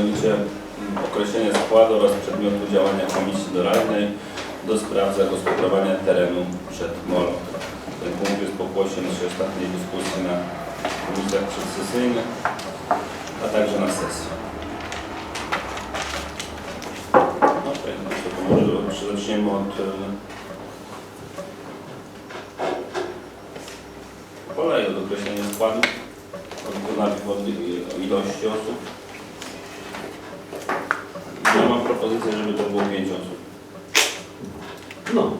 mianowicie określenie składu oraz przedmiotu działania Komisji Doradnej do spraw zagospodarowania terenu przed molą. Ten punkt jest pokłosie naszej ostatniej dyskusji na komisjach przedsesyjnych, a także na sesji. No, okej, no może zaczniemy od e, kolei, od określenia składu, od, ilości osób. Propozycję, żeby to było 5 osób. No.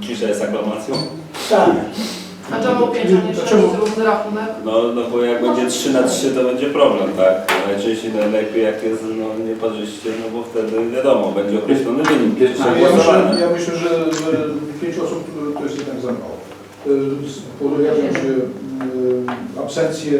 Cisza jest aklamacją? Tak. A czemu pięć, a nie sześć, równy rachunek? No, no bo jak będzie 3 na 3 to będzie problem, tak? Najczęściej najlepiej jak jest no, nieparzyście, no bo wtedy wiadomo, będzie określony wynik pierwszego Ja myślę, głosowania. ja myślę że, że pięć osób to- jest jednak za mało. Y, s- Pojawią się y, absencje.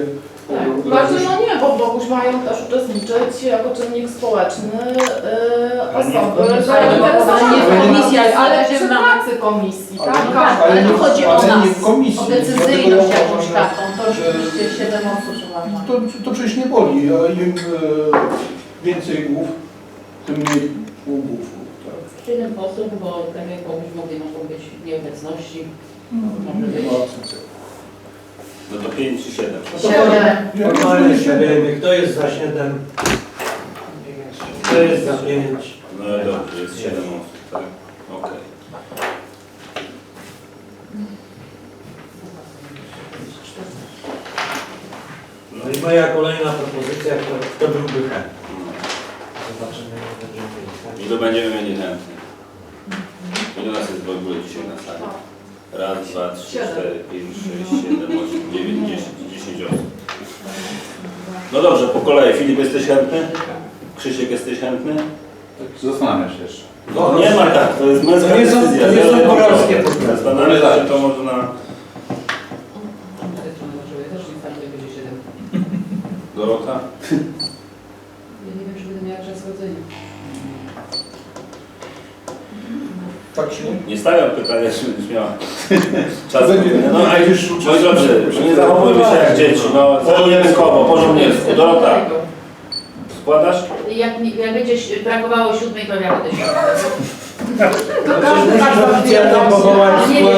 Tak. Bardziej no nie, bo Boguś mają też uczestniczyć jako czynnik społeczny yy, Ale nie w osoby komisji. zainteresowane. Ale nie w komisji, ale, ale ale przy że pracy komisji, Ale- tak? tak, ale nie- tu chodzi o nas, w komisji. o decyzyjność ja jakąś taką, to że- rzeczywiście siedem osób uważam. To, to przecież nie boli, a im e, więcej głów, tym mniej półgłówków. Tak? Siedem osób, bo tak jak komuś mówię, mogą być nieobecności. Może Nie być. No to 5 czy 7. Siedem. Myślę, że siedem. Kto jest za siedem? Kto jest za pięć? No dobrze, jest 7 osób, tak? Okej. No i moja kolejna propozycja, kto, kto byłby chętny? Zobaczymy, jak będziemy mieli. tak? Ilu będziemy mieli chętnych? Ile nas jest w ogóle dzisiaj na sali? Raz, dwa, trzy, cztery, pięć, sześć, siedem, osiem, dziewięć, dziesięć, dziesięć osób. No dobrze, po kolei. Filip, jesteś chętny? Krzysiek, jesteś chętny? Zastanawiam się jeszcze. No, nie ma tak, to jest męska To nie są- decyzja. to nie są zero problemy. Zastanawiam się, czy to można... Też nie fajnie będzie siedem. Dorota? Ja nie wiem, czy będę miała czas chodzenia. Tak się Nie stawiam pytania, czy będziesz miała czas. No, a już, moi drodzy, nie zachowujmy się jak dzieci, no, po żołniersku. Dorota, składasz? Jak, jak będzie brakowało siódmej, to ja będę. To No każdy zabiera. powołać Nie skład,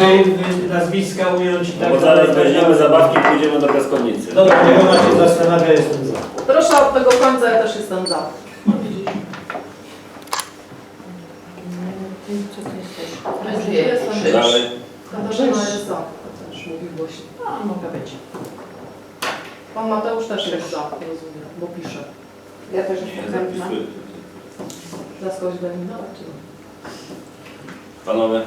no. nazwiska ująć i No tak bo zaraz weźmiemy zabawki i pójdziemy do piaskownicy. Dobra, niech ona się zastanawia, jestem za. Proszę od tego końca, ja też jestem za. Co to jesteś? Będzie Krzyż. Dalej. Katarzyna jest za. Też mówi głośno. A, mogę być. Pan Mateusz też jest za, rozumiem, bo pisze. Ja też Nie, jestem zapisuję. Za skądś wyeliminować. czy nie? Panowie?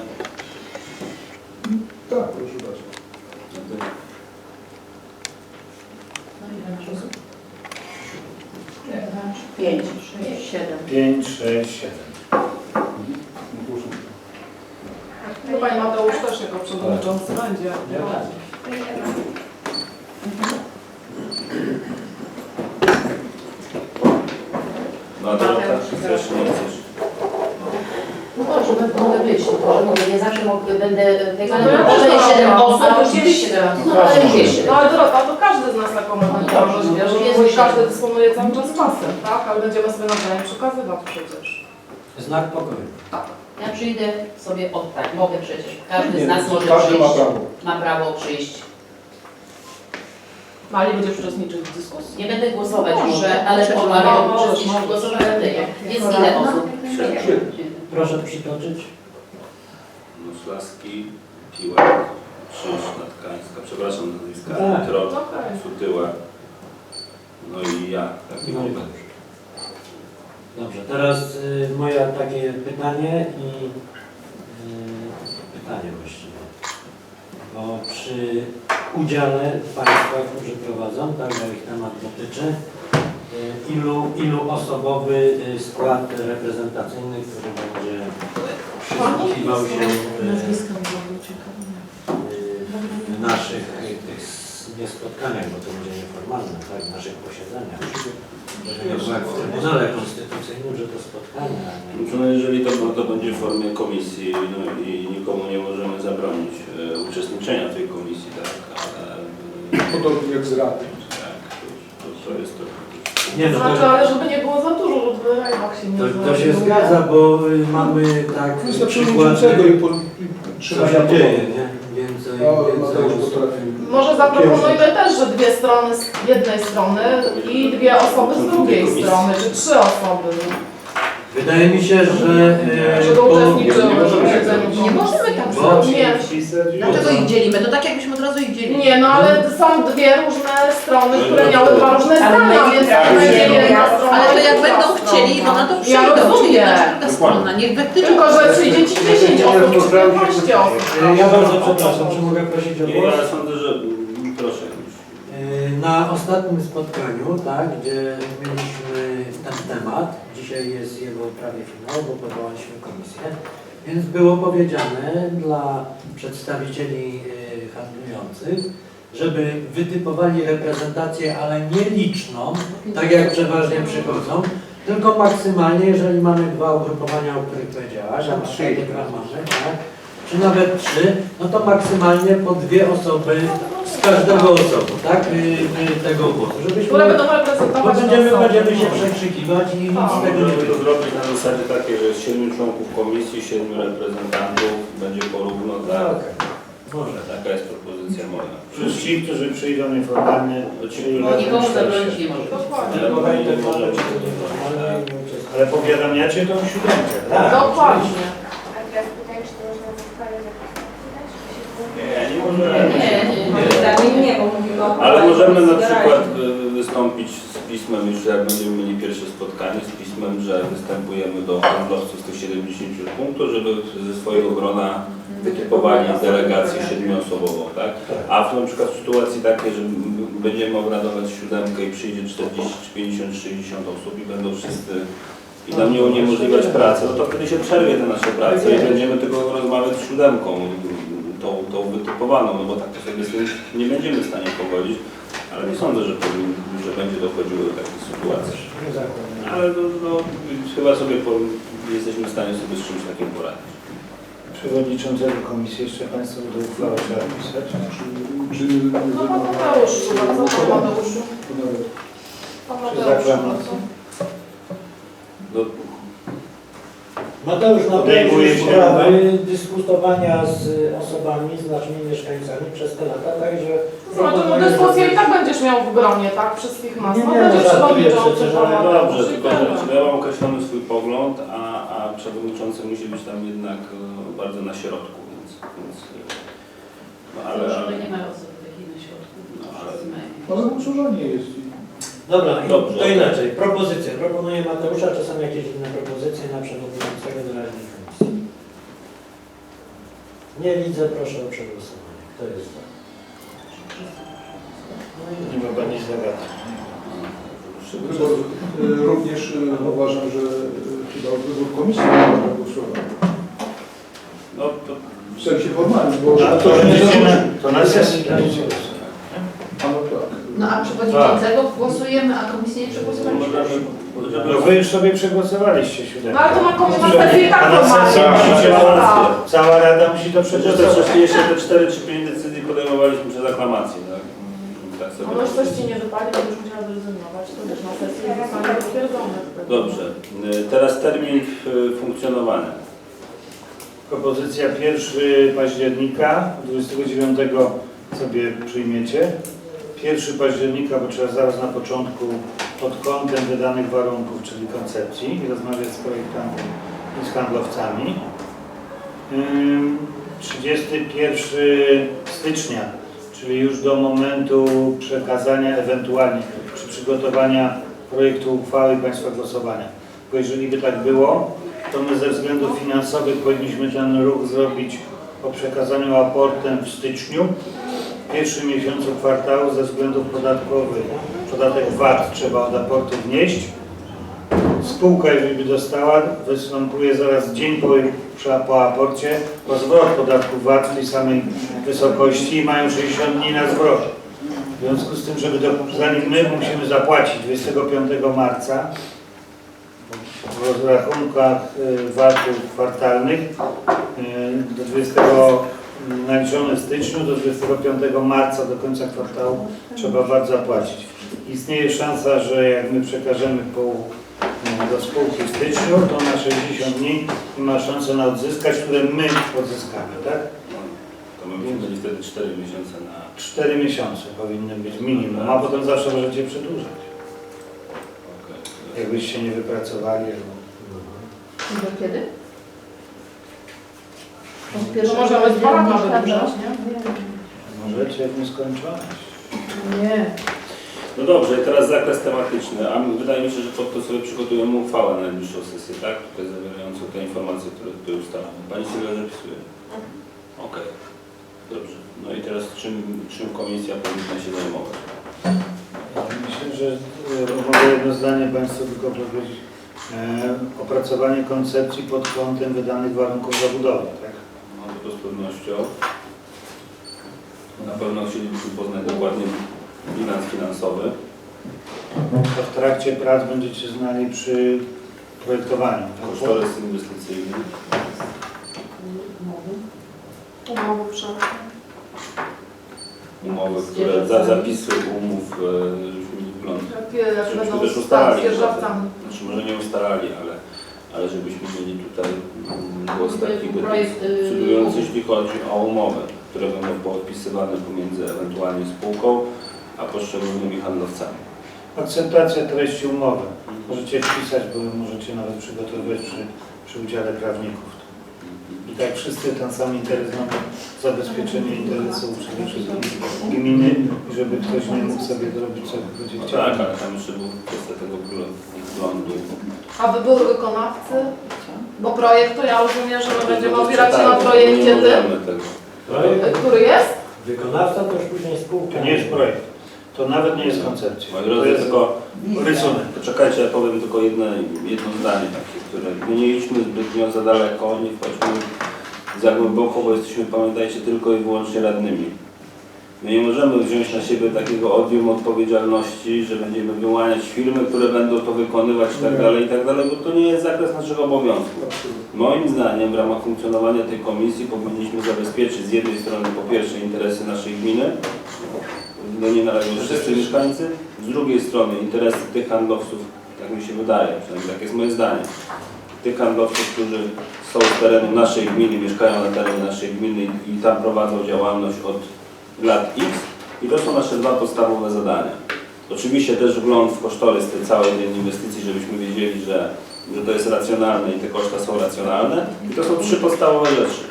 Tak, proszę bardzo. No ile osób? Pięć, sześć, siedem. 5, 6, 7. No Panie Mateusz też jako przewodniczący będzie. No a Dorota, chcesz, nie chcesz? No to, że mogę być, tylko że mówię, nie zawsze mogę, będę tego, No to ja może też jest mam. siedem osób, Ale to oczywiście. oczywiście, no ale. No ale Dorota, to każdy z nas taką ma możliwość, siedem. każdy dysponuje cały czas czasem, tak? Ale będziemy sobie nawzajem przekazywać przecież. Znak pokoju. Ja przyjdę sobie od tak, mogę przecież. Każdy Nie, z nas może Każdy ma przyjść. prawo. Ma prawo przyjść. Mali będziesz uczestniczyć w dyskusji. Nie będę głosować, No, że, ale mogę no, uczestniczyć możesz, w głosowaniu. Jest ile osób? Proszę przytoczyć. Noślaski, Piłek, Krzyż, Natkańska, przepraszam nazwiska, Tak. Trot. Sutyła, no i ja, taki No i mam. Dobrze. Teraz y, moje takie pytanie i y, pytanie właściwie. Bo przy udziale Państwa, którzy prowadzą, tak, bo ich temat dotyczy, y, ilu, ilu osobowy y, skład reprezentacyjny, który będzie przysłuchiwał się y, y, w naszych y, tych nie spotkaniach, bo to nieformalne, tak, w naszych posiedzeniach. W Trybunale Konstytucyjnym, że to spotkania, a nie No, jeżeli to, to będzie w formie komisji no, i nikomu nie możemy zabronić e, uczestniczenia w tej komisji, tak, ale podobnie jak z rady. Tak, to, to jest to. Nie no, Znaczy, to, ale żeby nie było za dużo, żeby rajmak się nie to, to się zgadza, bo y, mamy tak przykłady, liczącego i, po, i co trzymania się dzieje, nie? Więcej, No, więcej Mateusz osób. potrafi. Może zaproponujmy też, że dwie strony z jednej strony i dwie osoby z drugiej strony, czy trzy osoby. Wydaje mi się, że e, Żeby uczestniczyły nie w możemy tak Bo- zrobić. Nie. Dlaczego ich dzielimy? To tak jakbyśmy od razu ich dzielili. Nie, no ale są dwie różne strony, które miały dwa różne Ale zdania, my- więc ale będzie jedna ja- strona, Ale to jak będą chcieli, to na to przyjdą, czy rozumiem. jedna, strona. Niech wytyczą. Tylko, że przyjdzie ci 10 osób, czy 15 osób. E, Ja bardzo przepraszam, czy mogę prosić o Nie, głos? ja sądzę, że mm, proszę już. E, Na ostatnim spotkaniu, tak, gdzie mieliśmy ten temat, dzisiaj jest jego prawie finał, bo powołaliśmy komisję, więc było powiedziane dla przedstawicieli e, handlujących, żeby wytypowali reprezentację, ale nie liczną, tak jak przeważnie przychodzą, tylko maksymalnie, jeżeli mamy dwa ugrupowania, o których powiedziałaś, a mamy, tak, czy nawet trzy, no to maksymalnie po dwie osoby z każdego osobu, tak, y, y, tego głosu, żebyśmy, Które będą bo reprezentować będziemy, osoby. będziemy się przekrzykiwać i nic Tak. z tego nie Możemy to wyjdzie. zrobić na zasadzie takiej, że jest siedmiu członków komisji, siedmiu reprezentantów, będzie porówno, tak? Okej, może. Taka jest propozycja moja. Plus ci, którzy przyjdą nieformalnie, No nikomu zabronić nie może. Dokładnie. Ale Ale wejdę nie w możemy. walce, to nieformalnie nie uczestniczę. Ale powiadamiacie tą siódemkę, tak? Tak. Dokładnie. A teraz pytanie, czy to można w uchwale zapisać? Ale możemy na przykład y, wystąpić z pismem, już jak będziemy mieli pierwsze spotkanie, z pismem, że występujemy do handlowców tych 70 punktów, żeby ze swojego grona wytypowali delegację siedmioosobową, tak? A w na przykład w sytuacji takiej, że będziemy obradować siódemkę i przyjdzie 40, czy 50, 60 osób i będą wszyscy i nam nie uniemożliwiać pracy, no to wtedy się przerwie te nasze prace i będziemy tylko rozmawiać z siódemką, tą, tą wytypowaną, no bo tak to sobie z tym nie będziemy w stanie pogodzić, ale nie sądzę, że, że będzie dochodziło do takich sytuacji. Ale no, no, chyba sobie po, jesteśmy w stanie sobie z czymś takim poradzić. Przewodniczącego komisji jeszcze Państwo do uchwały trzeba pisać. Czy, czy, No pan Mateusz, bardzo pan Mateuszu. Pan Czy Mateusz. zaklamacji? No, Mateusz, na Podejmuje pewno się- sprawy dyskutowania z osobami, z naszymi mieszkańcami przez te lata, także... To Znaczy, no dyskusję i tak będziesz miał w gronie, tak? Wszystkich nas. Nie, No nie, no żartuję przewodniczący przecież, ale no Mateusz dobrze, i tylko że ja mam określony swój pogląd, a, a przewodniczący musi być tam jednak e, bardzo na środku, więc... więc e, no, ale, Ale nie ma osoby takiej na środku. No, ale- usuwanie jest. Dobra, Dobrze, to okej. inaczej. Propozycje. Proponuję Mateusza, czy są jakieś inne propozycje na przewodniczącego doraźnej komisji? Nie widzę, proszę o przegłosowanie. Kto jest za? Nie ma Pani zagadać. Wybór, y, również y, uważam, że y, chyba wybór komisji można głosować. no, to, W sensie formalnym, bo A to, zarzuci. to na sesji no. No a przewodniczącego głosujemy, a komisję nie przegłosowaliśmy. No Wy już sobie przegłosowaliście siódemkę. No ale to na komisji na sesji i tak A na sesji formalnie. musicie, Tak. cała Rada musi to Przecież te przegłosować. jeszcze te 4 czy 5 decyzji podejmowaliśmy przez aklamację, tak? Tak A sobie. może coś ci nie wypali, będziesz musiała zrezygnować, to wiesz, na sesji zostanie potwierdzone. Dobrze. Y, Teraz termin y, funkcjonowania. Propozycja 1 października, 29 sobie przyjmiecie. 1 października, bo trzeba zaraz na początku pod kątem wydanych warunków, czyli koncepcji i rozmawiać z projektantem i z handlowcami. Ym, 31 stycznia, czyli już do momentu przekazania ewentualnie czy przygotowania projektu uchwały Państwa głosowania. Bo jeżeli by tak było, to my ze względów finansowych powinniśmy ten ruch zrobić po przekazaniu aportem w styczniu, pierwszym miesiącu kwartału ze względów podatkowych. Podatek VAT trzeba od aportu wnieść. Spółka, jeżeli by dostała, występuje zaraz dzień po, po aporcie o zwrot podatku VAT w tej samej wysokości i mają 60 dni na zwrot. W związku z tym, żeby do, zanim my musimy zapłacić 25 marca, w rachunkach y, VAT-u kwartalnych y, do 20 mm, naliczone w styczniu do 25 marca do końca kwartału trzeba VAT zapłacić. Istnieje szansa, że jak my przekażemy po, mm, do spółki w styczniu, to na 60 dni i ma szansę na odzyskać, które my odzyskamy, tak? To my mieli wtedy 4 miesiące na... 4 miesiące powinny być minimum, a potem zawsze możecie przedłużać. Jakbyście nie wypracowali. albo- Do kiedy? To możemy dwa lata wydłużać, nie? Możecie w nieskończoność. Nie. No dobrze, i teraz zakres tematyczny, a wydaje mi się, że pod to sobie przygotujemy uchwałę na najbliższą sesję, tak? Tutaj zawierającą te informacje, które tutaj ustalamy. Pani Sylwia zapisuje? Okej, dobrze. No i teraz czym, czym komisja powinna się zajmować? Myślę, że e, mogę jedno zdanie Państwu tylko powiedzieć. E, opracowanie koncepcji pod kątem wydanych warunków zabudowy, tak? To z pewnością. Na pewno chcielibyśmy poznać dokładnie bilans finansowy. To w trakcie prac będziecie znali przy projektowaniu. tak? Kosztorys inwestycyjny. Umowy przy... Umowy, które za zapisy umów, e, żebyśmy mieli wgląd. Jakie jak Żebyśmy będą też ustalali. Znaczy może nie ustalali, ale, ale żebyśmy mieli tutaj mm, głos taki decydujący, jeśli chodzi o umowy, które będą podpisywane pomiędzy ewentualnie spółką, a poszczególnymi handlowcami. Akceptacja treści umowy. Możecie wpisać, bo możecie nawet przygotowywać przy, przy udziale prawników. I tak wszyscy ten sam interes mamy, zabezpieczenie interesów przede wszystkim gminy, i żeby ktoś nie mógł sobie zrobić co będzie chciał. tak, ale tam jeszcze był kwestia tego. A wybór wykonawcy? Bo projekt to ja rozumiem, że my będziemy No opierać się na projekcie tym. Projekt, który jest? wykonawca to już później spółka. To nie jest projekt. To nawet nie jest koncepcja. Moi To drodzy, jest tylko rysunek. poczekajcie, ja powiem tylko jedno, jedno zdanie takie, które my nie idźmy zbytnio za daleko, nie wchodźmy za głęboko, bo jesteśmy, pamiętajcie, tylko i wyłącznie radnymi. My nie możemy wziąć na siebie takiego odium odpowiedzialności, że będziemy wyłaniać firmy, które będą to wykonywać i tak dalej, i tak dalej, bo to nie jest zakres naszego obowiązku. Moim zdaniem w ramach funkcjonowania tej komisji powinniśmy zabezpieczyć z jednej strony po pierwsze interesy naszej gminy, do niej należą wszyscy mieszkańcy, z drugiej strony interesy tych handlowców, tak mi się wydaje, przynajmniej tak jest moje zdanie, tych handlowców, którzy są z terenu naszej gminy, mieszkają na terenie naszej gminy i tam prowadzą działalność od lat X i to są nasze dwa podstawowe zadania. Oczywiście też wgląd w kosztorys tej całej inwestycji, żebyśmy wiedzieli, że, że to jest racjonalne i te koszta są racjonalne. I to są trzy podstawowe rzeczy.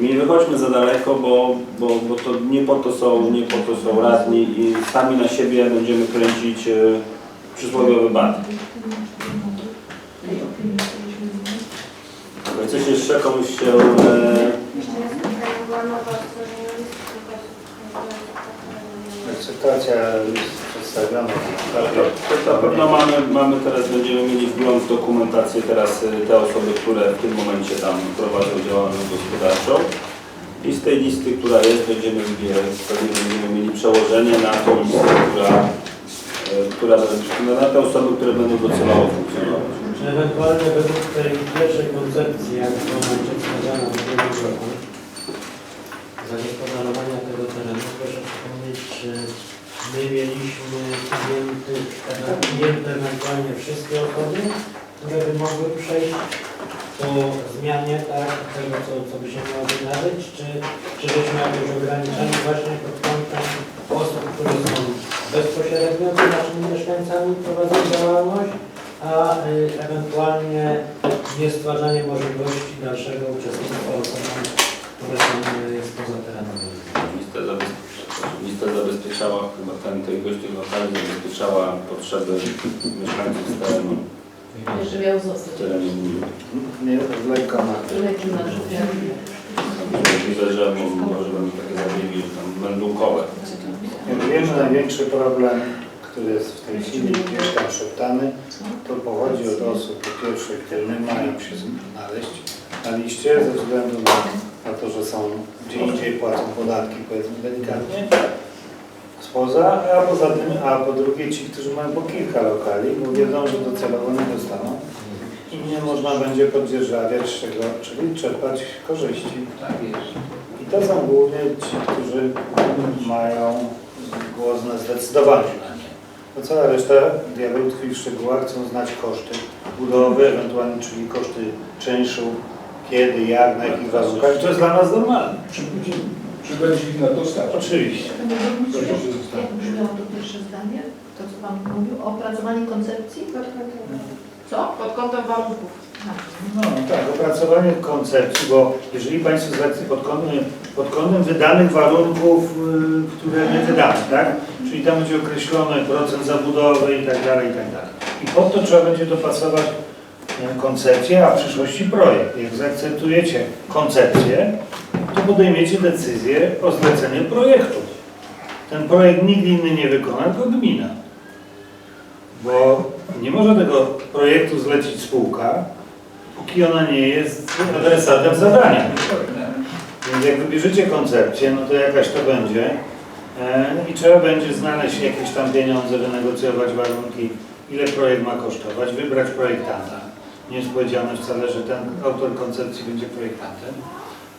Nie wychodźmy za daleko, bo, bo, bo to nie po to są, nie po to są radni i sami na siebie będziemy kręcić e, przysłowiowy bat. Coś jeszcze komuś się e, Jeszcze raz była mowa Akceptacja jest przedstawiona. Tak, tak. To na pewno mamy, mamy teraz, będziemy mieli wgląd w dokumentację teraz y, te osoby, które w tym momencie tam prowadzą działalność gospodarczą. I z tej listy, która jest, będziemy pewnie będziemy mieli przełożenie na tą listę, która, y, która będzie- na te osoby, które będą docelowo funkcjonować. Czy ewentualnie według tej pierwszej koncepcji, jak ona przedstawiana w ubiegłym roku, tego terenu, proszę przypomnieć, czy my mieliśmy ujęte ewentualnie wszystkie osoby, które by mogły przejść po zmianie tak, tego, co, co by się miało wydarzyć, czy, czy żeśmy jakoś ograniczali właśnie pod kątem osób, które są bezpośrednio z naszymi mieszkańcami prowadzą działalność, a y, ewentualnie niestwarzanie możliwości dalszego uczestnictwa osobom, które są y, spoza terenem. Lista zabezpieczała, chyba ten, ilość tych lokali zabezpieczała potrzeby mieszkańców z terenu. Jeszcze miał zostać. Z terenu gminy. Nie, lekko na Lecimy na. Możliwe, że mo- może będą takie zabiegi tam meldunkowe. Wiemy, największy problem, który jest w tej chwili gdzieś tam szeptany, to pochodzi od osób, po pierwsze, które nie mają się znaleźć na liście ze względu na, na to, że są gdzie indziej płacą podatki, powiedzmy delikatnie, spoza, a poza tym, a po drugie ci, którzy mają po kilka lokali, bo wiedzą, że docelowo nie dostaną i nie można będzie poddzierżawiać czego, czyli czerpać korzyści. Tak jest. I to są głównie ci, którzy mają głos na zdecydowanie na nie. A cała reszta diabeł tkwi w szczegółach, chcą znać koszty budowy, ewentualnie czyli koszty czynszu, kiedy, jak, na jakich warunkach. To jest dla nas normalne. Czy, będzie ich na to stać? Oczywiście. Panie burmistrzu, zostało. jak brzmiało to pierwsze zdanie? To, co Pan mówił o opracowaniu koncepcji? Co? Pod kątem warunków. No tak, opracowanie koncepcji, bo jeżeli Państwo zwracacie pod kątem, pod kątem wydanych warunków, y, które my wydamy, tak? Czyli tam będzie określony procent zabudowy i tak dalej, i tak dalej. I pod to trzeba będzie dopasować y, koncepcję, a w przyszłości projekt. Jak zaakceptujecie koncepcję, to podejmiecie decyzję o zleceniu projektu. Ten projekt nikt inny nie wykona, tylko gmina. Bo nie może tego projektu zlecić spółka, póki ona nie jest adresatem zadania. Więc jak wybierzecie koncepcję, no to jakaś to będzie e, i trzeba będzie znaleźć jakieś tam pieniądze, wynegocjować warunki, ile projekt ma kosztować, wybrać projektanta. Nie jest powiedziane wcale, że ten autor koncepcji będzie projektantem,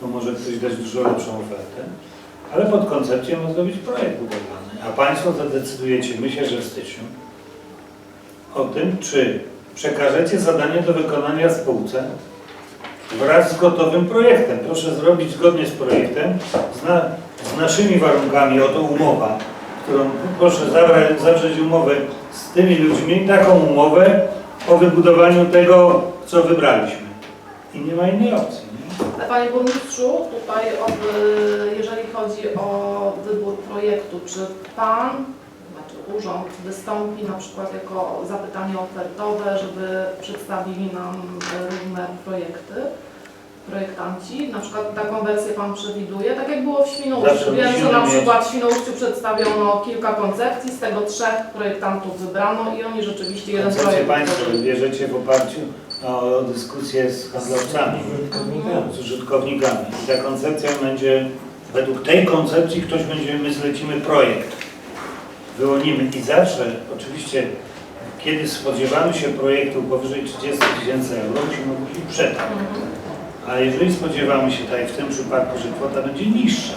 bo może ktoś dać dużo lepszą ofertę, ale pod koncepcję ma zrobić projekt budowlany. A Państwo zadecydujecie, myślę, że w styczniu, o tym, czy przekażecie zadanie do wykonania spółce wraz z gotowym projektem. Proszę zrobić zgodnie z projektem, z, na, z naszymi warunkami, oto umowa, którą proszę zawra, zawrzeć umowę z tymi ludźmi, taką umowę o wybudowaniu tego, co wybraliśmy. I nie ma innej opcji. Panie Burmistrzu, tutaj od, y, jeżeli chodzi o wybór projektu, czy Pan, znaczy Urząd wystąpi na przykład jako zapytanie ofertowe, żeby przedstawili nam różne projekty, projektanci, na przykład taką wersję Pan przewiduje, tak jak było w Świnoujściu. Wiem, że na przykład w Świnoujściu przedstawiono kilka koncepcji, z tego trzech projektantów wybrano i oni rzeczywiście jeden projekt Państwo wybierzecie w oparciu o dyskusję z handlowcami. z użytkownikami. I ta koncepcja będzie, według tej koncepcji ktoś będzie, my zlecimy projekt. Wyłonimy i zawsze, oczywiście, kiedy spodziewamy się projektu powyżej 30 tysięcy euro, musimy ogłosić przetarg. A jeżeli spodziewamy się, tak jak w tym przypadku, że kwota będzie niższa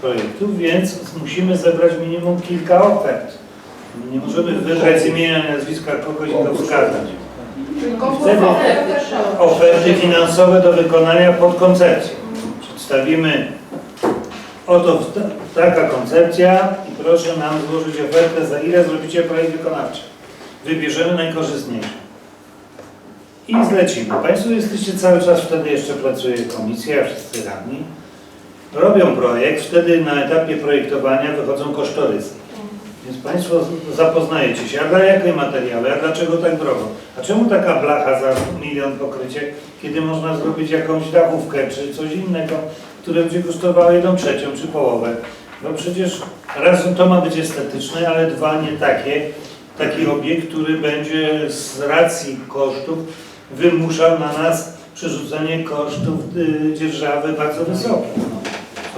projektów, więc musimy zebrać minimum kilka ofert. Nie możemy wybrać z imienia nazwiska kogoś i go wskazać. Konkursowe. oferty finansowe do wykonania pod koncepcję. Przedstawimy, oto ta- taka koncepcja i proszę nam złożyć ofertę, za ile zrobicie projekt wykonawczy. Wybierzemy najkorzystniejszy. I zlecimy. Państwo jesteście cały czas, wtedy jeszcze pracuje komisja, wszyscy radni. Robią projekt, wtedy na etapie projektowania wychodzą kosztorysy. Więc Państwo zapoznajecie się, a dla jakiej materiały, a dlaczego tak drogo? A czemu taka blacha za milion pokrycie, kiedy można zrobić jakąś dachówkę czy coś innego, które będzie kosztowało jedną trzecią czy połowę? No przecież raz to ma być estetyczne, ale dwa nie takie, taki obiekt, który będzie z racji kosztów wymuszał na nas przerzucenie kosztów y, dzierżawy bardzo wysokich. No.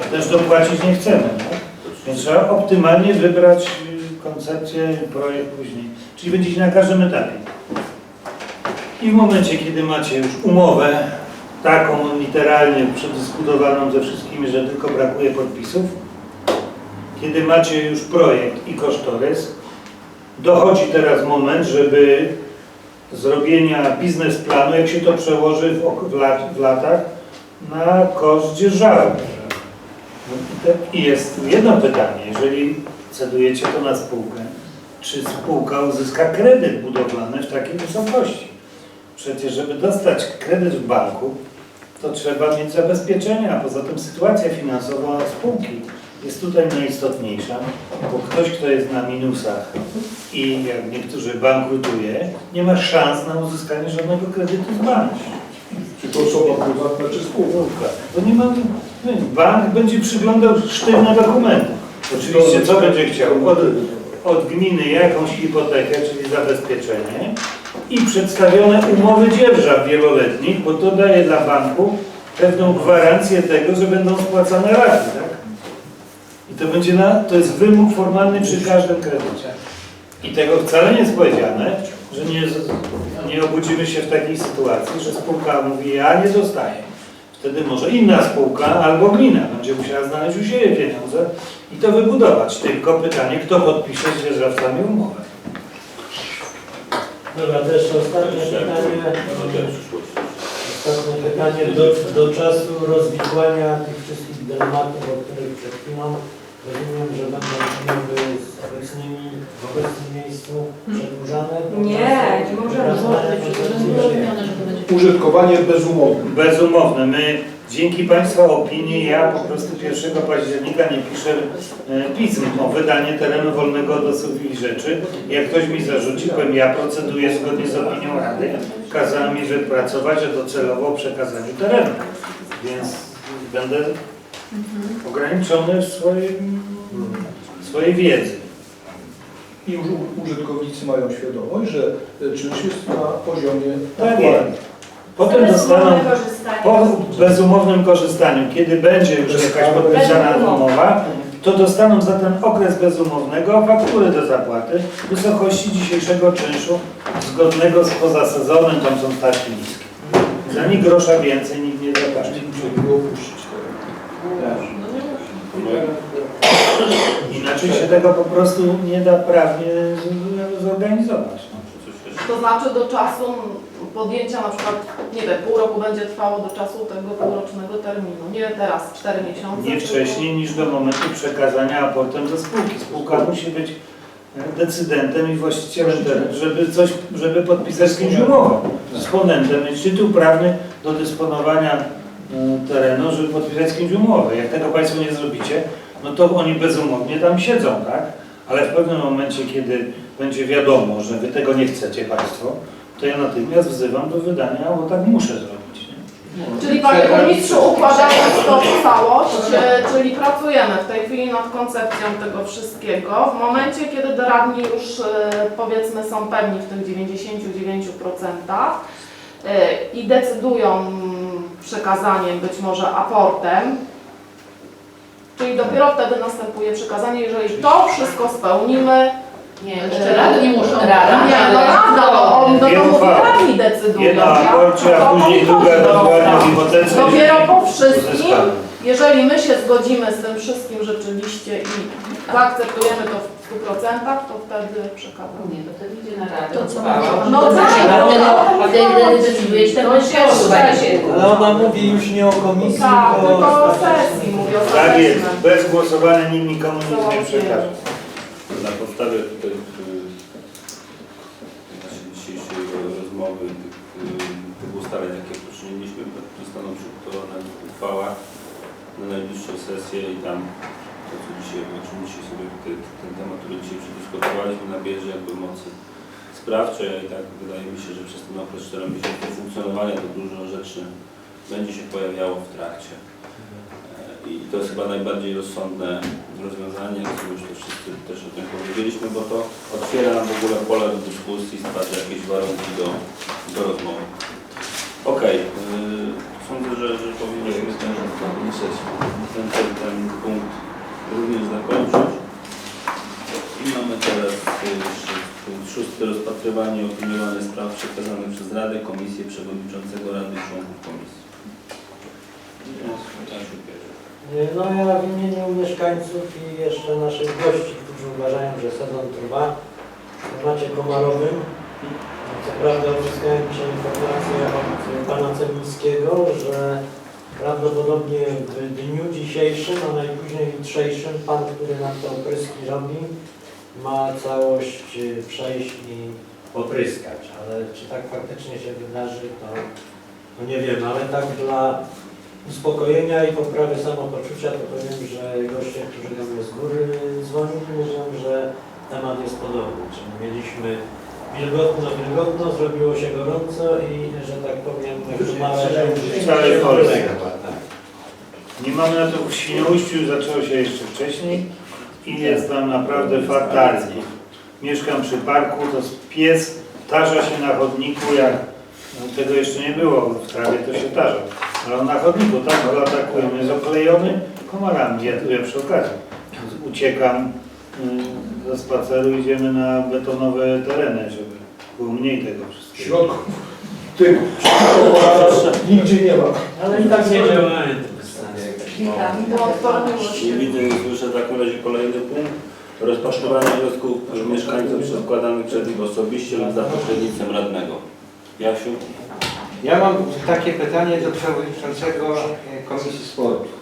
To też dopłacić nie chcemy. No. Więc trzeba optymalnie wybrać koncepcję, projekt później. Czyli będziecie na każdym etapie. I w momencie, kiedy macie już umowę, taką literalnie przedyskutowaną ze wszystkimi, że tylko brakuje podpisów, kiedy macie już projekt i kosztorys, dochodzi teraz moment, żeby zrobienia biznesplanu, jak się to przełoży w, lat, w latach, na koszt dzierżawy. I jest jedno pytanie, jeżeli cedujecie to na spółkę, czy spółka uzyska kredyt budowlany w takiej wysokości? Przecież, żeby dostać kredyt w banku, to trzeba mieć zabezpieczenia, a poza tym sytuacja finansowa spółki jest tutaj najistotniejsza, bo ktoś, kto jest na minusach i jak niektórzy bankrutuje, nie ma szans na uzyskanie żadnego kredytu z banku. Czy to osoba prywatna, czy spółka? To nie ma, bank będzie przyglądał sztywne dokumenty. Oczywiście co będzie chciał? Od, od gminy jakąś hipotekę, czyli zabezpieczenie i przedstawione umowy dzierżaw wieloletnich, bo to daje dla banku pewną gwarancję tego, że będą spłacane raty, tak? I to będzie na, to jest wymóg formalny przy każdym kredycie. I tego wcale nie jest powiedziane, że nie, nie obudzimy się w takiej sytuacji, że spółka mówi, ja nie dostaję. Wtedy może inna spółka albo gmina będzie musiała znaleźć u siebie pieniądze i to wybudować. Tylko pytanie, kto podpisze z dzierżawcami umowę. Dobra, to jeszcze ostatnie pytanie. Ostatnie pytanie do, do czasu rozwikłania tych wszystkich dylematów, o których przed chwilą rozumiem, że będą umowy z obecnymi, w obecnym miejscu przedłużane. Nie, nie możemy. Użytkowanie bezumowne. Bezumowne. My dzięki Państwa opinii, ja po prostu 1 października nie piszę e, pism o wydanie terenu wolnego od osób i rzeczy. Jak ktoś mi zarzuci, powiem, ja proceduję zgodnie z opinią Rady. Kazała mi wypracować, że docelowo o przekazaniu terenu. Więc będę ograniczony w swoim, swojej wiedzy. I już użytkownicy mają świadomość, że e, czynsz jest na poziomie Tak. Potem dostaną. Po bezumownym korzystaniu, kiedy będzie już jakaś podpisana umowa, to dostaną za ten okres bezumownego faktury do zapłaty w wysokości dzisiejszego czynszu zgodnego z pozasezonem, tam są stawki niskie. Za nich grosza więcej nikt nie zapłaci. Czyli było opuścić teren. Inaczej się tego po prostu nie da prawnie zorganizować. Jeszcze? To znaczy do czasu podjęcia na przykład, nie wiem, pół roku będzie trwało do czasu tego półrocznego terminu. Nie teraz, 4 miesiące. Nie tylko- wcześniej niż do momentu przekazania aportem do spółki. Spółka musi być e, decydentem i właścicielem terenu, żeby coś, żeby podpisać z kimś umowę. Dysponentem, mieć tytuł prawny do dysponowania terenu, żeby podpisać z kimś umowę. Jak tego Państwo nie zrobicie, no to oni bezumownie tam siedzą, tak? Ale w pewnym momencie, kiedy będzie wiadomo, że Wy tego nie chcecie Państwo, to ja natychmiast wzywam do wydania, bo tak muszę zrobić. Nie? Czyli Panie Burmistrzu, układając to w całość, e, czyli pracujemy w tej chwili nad koncepcją tego wszystkiego. W momencie, kiedy doradni już e, powiedzmy są pewni w tych 99% e, i decydują przekazaniem, być może aportem, czyli dopiero wtedy następuje przekazanie, jeżeli to wszystko spełnimy. Nie, jeszcze rady nie muszą. Rada. Nie, no rada, no, on, no to mówię, uchwały. radni decydują. Jedna a później mi druga hipotece. Dopiero po wszystkim. Jeżeli my się zgodzimy z tym wszystkim rzeczywiście i zaakceptujemy to w 100%, to wtedy przekazamy. Nie, to wtedy idzie na radę. To co. No to tak, będzie no, radny, no, no, wtedy To będzie się się. Ale ona mówi już nie o komisji, Tak, tylko o sesji mówię, o Tak jest, sesji. bez głosowania nikt nikomu nic nie przekaże. Na podstawie tych y, naszej dzisiejszej rozmowy tych, tych ustaleń, jakie poczyniliśmy, zostaną przygotowane uchwała na najbliższą sesję i tam to, co dzisiaj, o czym dzisiaj sobie te, ten temat, który dzisiaj przedyskutowaliśmy, nabierze jakby mocy sprawczej, i tak wydaje mi się, że przez ten okres 4 miesięcy funkcjonowania to dużo rzeczy będzie się pojawiało w trakcie. E, I to jest chyba najbardziej rozsądne rozwiązanie, jak już to wszyscy też o tym powiedzieliśmy, bo to otwiera nam w ogóle pole do dyskusji, stwarza jakieś warunki do, do rozmowy. Okej, yy, sądzę, że, że powinniśmy ten, ten, ten, ten punkt również zakończyć. I mamy teraz y, jeszcze punkt szósty, rozpatrywanie i opiniowanie spraw przekazanych przez Radę, Komisję, Przewodniczącego Rady członków Komisji. Pierwszy. No ja w imieniu mieszkańców i jeszcze naszych gości, którzy uważają, że sezon trwa w temacie komarowym. Co prawda uzyskałem dzisiaj informację od pana Cemińskiego, że prawdopodobnie w dniu dzisiejszym, a najpóźniej jutrzejszym pan, który nam te opryski robi, ma całość przejść i opryskać. Ale czy tak faktycznie się wydarzy, to, to nie wiem, ale tak dla uspokojenia i poprawy samopoczucia, to powiem, że goście, którzy do mnie z góry dzwonili, mówią, że temat jest podobny. Czyli mieliśmy wilgotno, wilgotno, zrobiło się gorąco i, że tak powiem, małe W całej Polsce. Tak. Nie mamy na to w Świnoujściu, zaczęło się jeszcze wcześniej i jest tam naprawdę fatalnie. Mieszkam przy parku, to pies tarza się na chodniku, jak no, tego jeszcze nie było w trawie, to się tarza. Ale on na chodniku tak go atakuje, on jest oklejony komarami, ja tu ja przy okazji. Uciekam ze spaceru, idziemy na betonowe tereny, żeby było mniej tego wszystkiego. środku. Tych nigdzie nie ma. Ale i tak nie działają te otworzyło Nie widzę, nie słyszę w takim razie kolejny punkt. Rozpatrywanie wniosków mieszkańców przedkładanych przed nich osobiście lub za pośrednictwem radnego. Jasiu? Ja mam takie pytanie do przewodniczącego Komisji Sportu.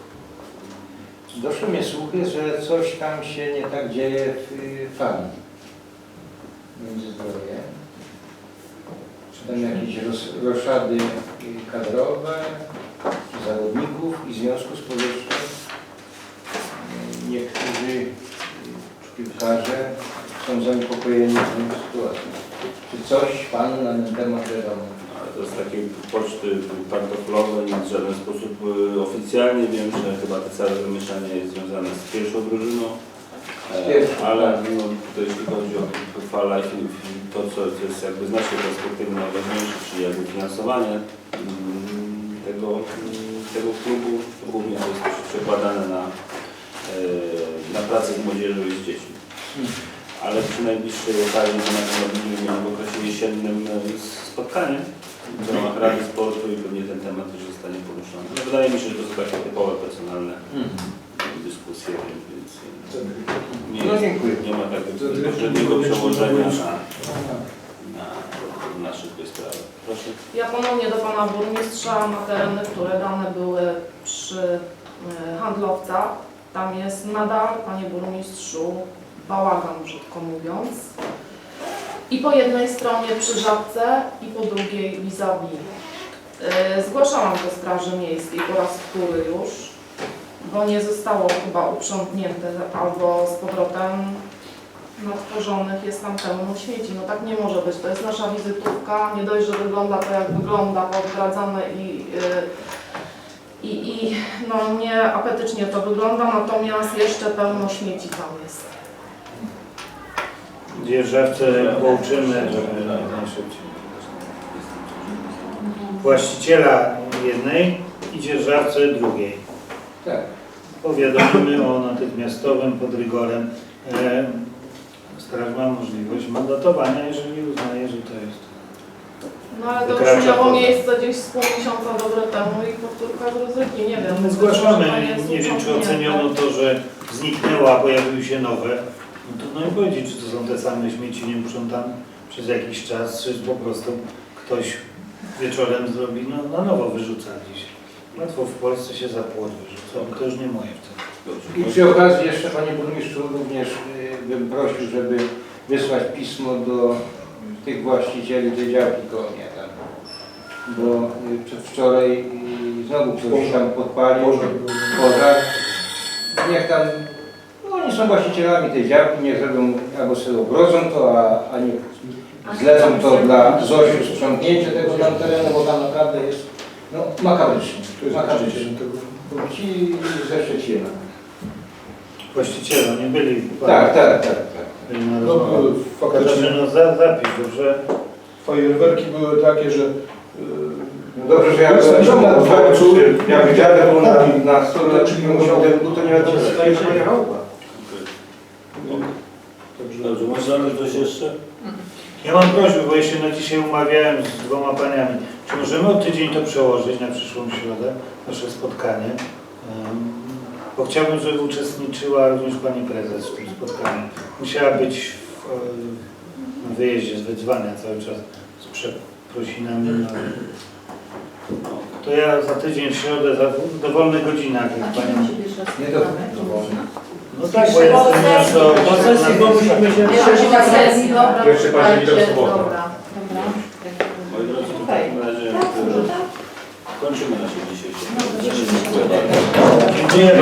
Doszły mnie słuchy, że coś tam się nie tak dzieje w y, fali Międzyzdrowie. Czy tam jakieś roz, roszady y, kadrowe, zawodników i w związku z powyższym y, niektórzy piłkarze są zaniepokojeni tą sytuacją. Czy coś Panu na ten temat wiadomo? Ale to jest takie poczty pantoflowe, nic w żaden sposób e, oficjalnie. Wiem, że chyba to całe zamieszanie jest związane z pierwszą drużyną. E, Ale no, to jeśli chodzi o fala to, co jest jakby z naszej perspektywy najważniejsze, czyli jakby finansowanie mm, tego, mm, tego klubu, to głównie to jest też przekładane na, e, na pracę z młodzieżą i z dziećmi. Ale przy najbliższej okazji na pewno w okresie jesiennym spotkanie w ramach Rady Sportu i pewnie ten temat też zostanie poruszony. No, wydaje mi się, że to są takie typowe personalne dyskusje, więc nie, No dziękuję. nie ma tak bezpośredniego przełożenia na, na nasze tutaj sprawy. Proszę. Ja ponownie do Pana Burmistrza na tereny, które dane były przy e, handlowcach. Tam jest nadal, Panie Burmistrzu, bałagan, brzydko mówiąc. I po jednej stronie przy Żabce i po drugiej vis-a-vis. E, Zgłaszałam do Straży Miejskiej po raz wtóry już, bo nie zostało chyba uprzątnięte albo z powrotem nadtworzonych jest tam pełno śmieci. No tak nie może być. To jest nasza wizytówka. Nie dość, że wygląda to jak wygląda, podgradzane i, y, i, i no nieapetycznie to wygląda, natomiast jeszcze pełno śmieci tam jest. Dzierżawcę pouczymy, żeby najszybciej. Właściciela jednej i dzierżawcę drugiej. Tak. Powiadomimy o natychmiastowym pod rygorem. E, Straż ma możliwość mandatowania, jeżeli uznaje, że to jest. No ale to już Wykracza miało poza. miejsce gdzieś z pół miesiąca dobre temu i powtórka z rozrywki, nie wiem. My zgłaszamy, nie wiem czy oceniono to, że zniknęła, a pojawiły się nowe. No trudno mi powiedzieć, czy to są te same śmieci nieuprzątane przez jakiś czas, czy po prostu ktoś wieczorem zrobi, no na nowo wyrzuca gdzieś. Łatwo w Polsce się za płot wyrzuca, to już nie moje wtedy. I przy okazji jeszcze Panie Burmistrzu również y, bym prosił, żeby wysłać pismo do tych właścicieli tej działki koło mnie tam. Bo y, przedwczoraj y, znowu ktoś tam podpalił pożar. Niech tam, oni są właścicielami tej działki, niech zrobią albo sobie ogrodzą to, a, a niech zlecą to dla Zosiu sprzątnięcie tego tam terenu, bo tam naprawdę jest no, makabrycznie. To jest makabrycznie. Ci ze Szczecina. Właściciele nie byli. Tak, tak, tak. tak. byli na No, rozmowach. faktycznie Katarzyno, za, zapisz, dobrze? fajerwerki były takie, że yy, No dobrze, że ja byłem na dworcu, jak był na, na stole, Czyli czyli musiałbym, bo to nie wiadomo, Czy- co jeszcze pojechał. Dobrze, można coś jeszcze? Ja mam prośbę, bo ja się na dzisiaj umawiałem z dwoma paniami. Czy możemy o tydzień to przełożyć na przyszłą środę, nasze spotkanie? Bo chciałbym, żeby uczestniczyła również pani prezes w tym spotkaniu. Musiała być w, na wyjeździe z wyzwania cały czas z przeprosinami. no, ale- To ja za tydzień w środę, za w dowolnych godzinach, A jak kiedy pani... musi być Nie do-? No tak, bo miasto... Po sesji, bo musimy się... Pierwszy na sesji, dobra. Pierwszy października słuchajcie, sobota. Dobra, dobra. Moi drodzy, w takim razie Tak, e, tak? kończymy nasze dzisiejsze No, to Dziękuję bardzo.